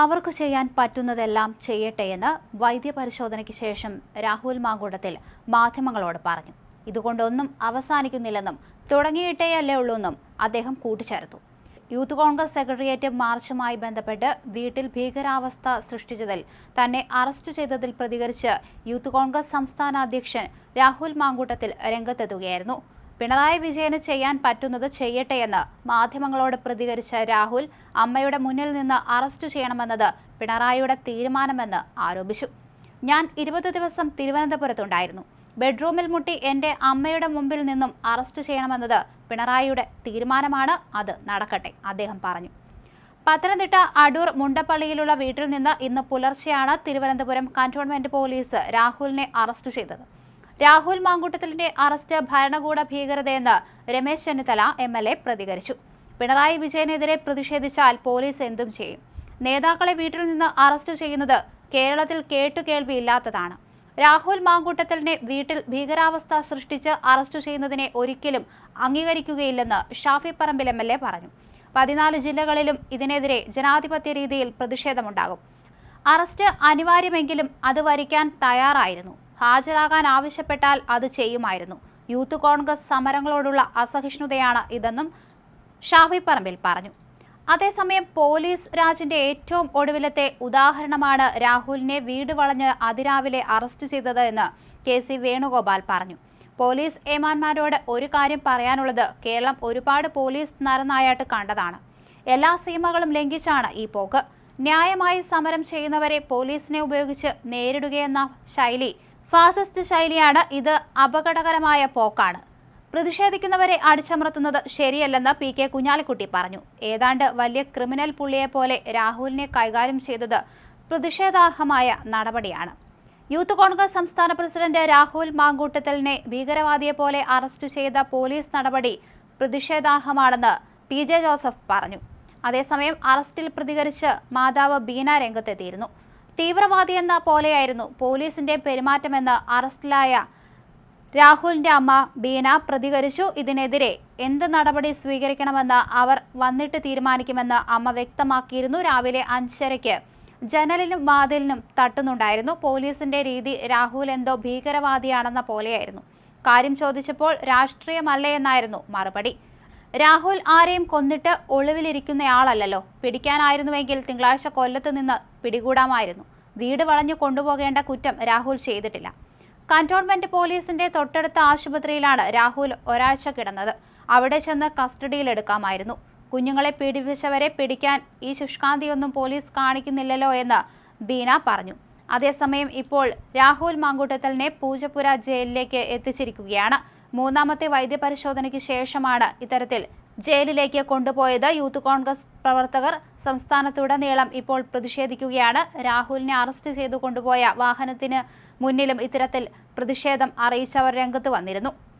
അവർക്ക് ചെയ്യാൻ പറ്റുന്നതെല്ലാം ചെയ്യട്ടെ ചെയ്യട്ടെയെന്ന് വൈദ്യപരിശോധനയ്ക്ക് ശേഷം രാഹുൽ മാങ്കൂട്ടത്തിൽ മാധ്യമങ്ങളോട് പറഞ്ഞു. ഇതുകൊണ്ടൊന്നും അവസാനിക്കുന്നില്ലെന്നും തുടങ്ങിയിട്ടേ തുടങ്ങിയിട്ടേയല്ലേ ഉള്ളൂന്നും അദ്ദേഹം കൂട്ടിച്ചേർത്തു. യൂത്ത് കോൺഗ്രസ് സെക്രട്ടേറിയറ്റ് മാർച്ചുമായി ബന്ധപ്പെട്ട് വീട്ടിൽ ഭീകരാവസ്ഥ സൃഷ്ടിച്ചതിൽ തന്നെ അറസ്റ്റ് ചെയ്തതിൽ പ്രതികരിച്ച് യൂത്ത് കോൺഗ്രസ് സംസ്ഥാന അധ്യക്ഷൻ രാഹുൽ മാങ്കൂട്ടത്തിൽ രംഗത്തെത്തുകയായിരുന്നു. പിണറായി വിജയന് ചെയ്യാൻ പറ്റുന്നത് ചെയ്യട്ടെയെന്ന് മാധ്യമങ്ങളോട് പ്രതികരിച്ച രാഹുൽ അമ്മയുടെ മുന്നിൽ നിന്ന് അറസ്റ്റ് ചെയ്യണമെന്നത് പിണറായിയുടെ തീരുമാനമെന്ന് ആരോപിച്ചു. ഞാൻ ഇരുപത് ദിവസം തിരുവനന്തപുരത്തുണ്ടായിരുന്നു. ബെഡ്റൂമിൽ മുട്ടി എന്റെ അമ്മയുടെ മുമ്പിൽ നിന്നും അറസ്റ്റ് ചെയ്യണമെന്നത് പിണറായിയുടെ തീരുമാനമാണ്. അത് നടക്കട്ടെ അദ്ദേഹം പറഞ്ഞു. പത്തനംതിട്ട അടൂർ മുണ്ടപ്പള്ളിയിലുള്ള വീട്ടിൽ നിന്ന് ഇന്ന് പുലർച്ചെയാണ് തിരുവനന്തപുരം കന്റോൺമെന്റ് പോലീസ് രാഹുലിനെ അറസ്റ്റ് ചെയ്തത്. രാഹുൽ മാങ്കൂട്ടത്തിലിന്റെ അറസ്റ്റ് ഭരണകൂട ഭീകരതയെന്ന് Ramesh Chennithala M L A പ്രതികരിച്ചു. പിണറായി വിജയനെതിരെ പ്രതിഷേധിച്ചാൽ പോലീസ് എന്തും ചെയ്യും. നേതാക്കളെ വീട്ടിൽ നിന്ന് അറസ്റ്റ് ചെയ്യുന്നത് കേരളത്തിൽ കേട്ടുകേൾവിയില്ലാത്തതാണ്. രാഹുൽ മാങ്കൂട്ടത്തലിനെ വീട്ടിൽ ഭീകരാവസ്ഥ സൃഷ്ടിച്ച് അറസ്റ്റ് ചെയ്യുന്നതിനെ ഒരിക്കലും അംഗീകരിക്കുകയില്ലെന്ന് Shafi Parambil M L A പറഞ്ഞു. പതിനാല് ജില്ലകളിലും ഇതിനെതിരെ ജനാധിപത്യ രീതിയിൽ പ്രതിഷേധമുണ്ടാകും. അറസ്റ്റ് അനിവാര്യമെങ്കിലും അത് വരിക്കാൻ തയ്യാറായിരുന്നു. ഹാജരാകാൻ ആവശ്യപ്പെട്ടാൽ അത് ചെയ്യുമായിരുന്നു. യൂത്ത് കോൺഗ്രസ് സമരങ്ങളോടുള്ള അസഹിഷ്ണുതയാണ് ഇതെന്നും ഷാഫി പറമ്പിൽ പറഞ്ഞു. അതേസമയം പോലീസ് രാജിന്റെ ഏറ്റവും ഒടുവിലത്തെ ഉദാഹരണമാണ് രാഹുലിനെ വീട് വളഞ്ഞ് അതിരാവിലെ അറസ്റ്റ് ചെയ്തത് എന്ന് കെ സി വേണുഗോപാൽ പറഞ്ഞു. പോലീസ് ഏമാന്മാരോട് ഒരു കാര്യം പറയാനുള്ളത് കേരളം ഒരുപാട് പോലീസ് നരനായാട്ട് കണ്ടതാണ്. എല്ലാ സീമകളും ലംഘിച്ചാണ് ഈ പോക്ക്. ന്യായമായി സമരം ചെയ്യുന്നവരെ പോലീസിനെ ഉപയോഗിച്ച് നേരിടുകയെന്ന ശൈലി ഫാസിസ്റ്റ് ശൈലിയാണ് ഇത് അപകടകരമായ പോക്കാണ്. പ്രതിഷേധിക്കുന്നവരെ അടിച്ചമർത്തുന്നത് ശരിയല്ലെന്ന് പി കെ കുഞ്ഞാലിക്കുട്ടി പറഞ്ഞു. ഏതാണ്ട് വലിയ ക്രിമിനൽ പുള്ളിയെ പോലെ രാഹുലിനെ കൈകാര്യം ചെയ്തത് പ്രതിഷേധാർഹമായ നടപടിയാണ്. യൂത്ത് കോൺഗ്രസ് സംസ്ഥാന പ്രസിഡന്റ് രാഹുൽ മാങ്കൂട്ടത്തലിനെ ഭീകരവാദിയെ പോലെ അറസ്റ്റ് ചെയ്ത പോലീസ് നടപടി പ്രതിഷേധാർഹമാണെന്ന് പി ജെ ജോസഫ് പറഞ്ഞു. അതേസമയം അറസ്റ്റിൽ പ്രതികരിച്ച് മാതാവ് ബീന രംഗത്തെത്തിയിരുന്നു. തീവ്രവാദിയെന്ന പോലെയായിരുന്നു പോലീസിന്റെ പെരുമാറ്റമെന്ന് അറസ്റ്റിലായ രാഹുലിന്റെ അമ്മ ബീന പ്രതികരിച്ചു. ഇതിനെതിരെ എന്ത് നടപടി സ്വീകരിക്കണമെന്ന് അവർ വന്നിട്ട് തീരുമാനിക്കുമെന്ന് അമ്മ വ്യക്തമാക്കിയിരുന്നു. രാവിലെ അഞ്ചരയ്ക്ക് ജനലിനും വാതിലിനും തട്ടുന്നുണ്ടായിരുന്നു. പോലീസിന്റെ രീതി രാഹുൽ എന്തോ ഭീകരവാദിയാണെന്ന പോലെയായിരുന്നു. കാര്യം ചോദിച്ചപ്പോൾ രാഷ്ട്രീയമല്ലേ എന്നായിരുന്നു മറുപടി. രാഹുൽ ആരെയും കൊന്നിട്ട് ഒളിവിലിരിക്കുന്നയാളല്ലോ പിടിക്കാനായിരുന്നുവെങ്കിൽ തിങ്കളാഴ്ച കൊല്ലത്ത് നിന്ന് പിടികൂടാമായിരുന്നു. വീട് വളഞ്ഞു കൊണ്ടുപോകേണ്ട കുറ്റം രാഹുൽ ചെയ്തിട്ടില്ല. കന്റോൺമെന്റ് പോലീസിന്റെ തൊട്ടടുത്ത ആശുപത്രിയിലാണ് രാഹുൽ ഒരാഴ്ച കിടന്നത്. അവിടെ ചെന്ന് കസ്റ്റഡിയിലെടുക്കാമായിരുന്നു. കുഞ്ഞുങ്ങളെ പീഡിപ്പിച്ചവരെ പിടിക്കാൻ ഈ ശുഷ്കാന്തിയൊന്നും പോലീസ് കാണിക്കുന്നില്ലല്ലോ എന്ന് ബീന പറഞ്ഞു. അതേസമയം ഇപ്പോൾ രാഹുൽ മാങ്കൂട്ടത്തലിനെ പൂജപ്പുര ജയിലിലേക്ക് എത്തിച്ചിരിക്കുകയാണ്. മൂന്നാമത്തെ വൈദ്യപരിശോധനയ്ക്ക് ശേഷമാണ് ഇത്തരത്തിൽ ജയിലിലേക്ക് കൊണ്ടുപോയത്. യൂത്ത് കോൺഗ്രസ് പ്രവർത്തകർ സംസ്ഥാനത്തുടനീളം ഇപ്പോൾ പ്രതിഷേധിക്കുകയാണ്. രാഹുലിനെ അറസ്റ്റ് ചെയ്തു കൊണ്ടുപോയ വാഹനത്തിന് മുന്നിലും ഇത്തരത്തിൽ പ്രതിഷേധം അറിയിച്ചവർ രംഗത്ത് വന്നിരുന്നു.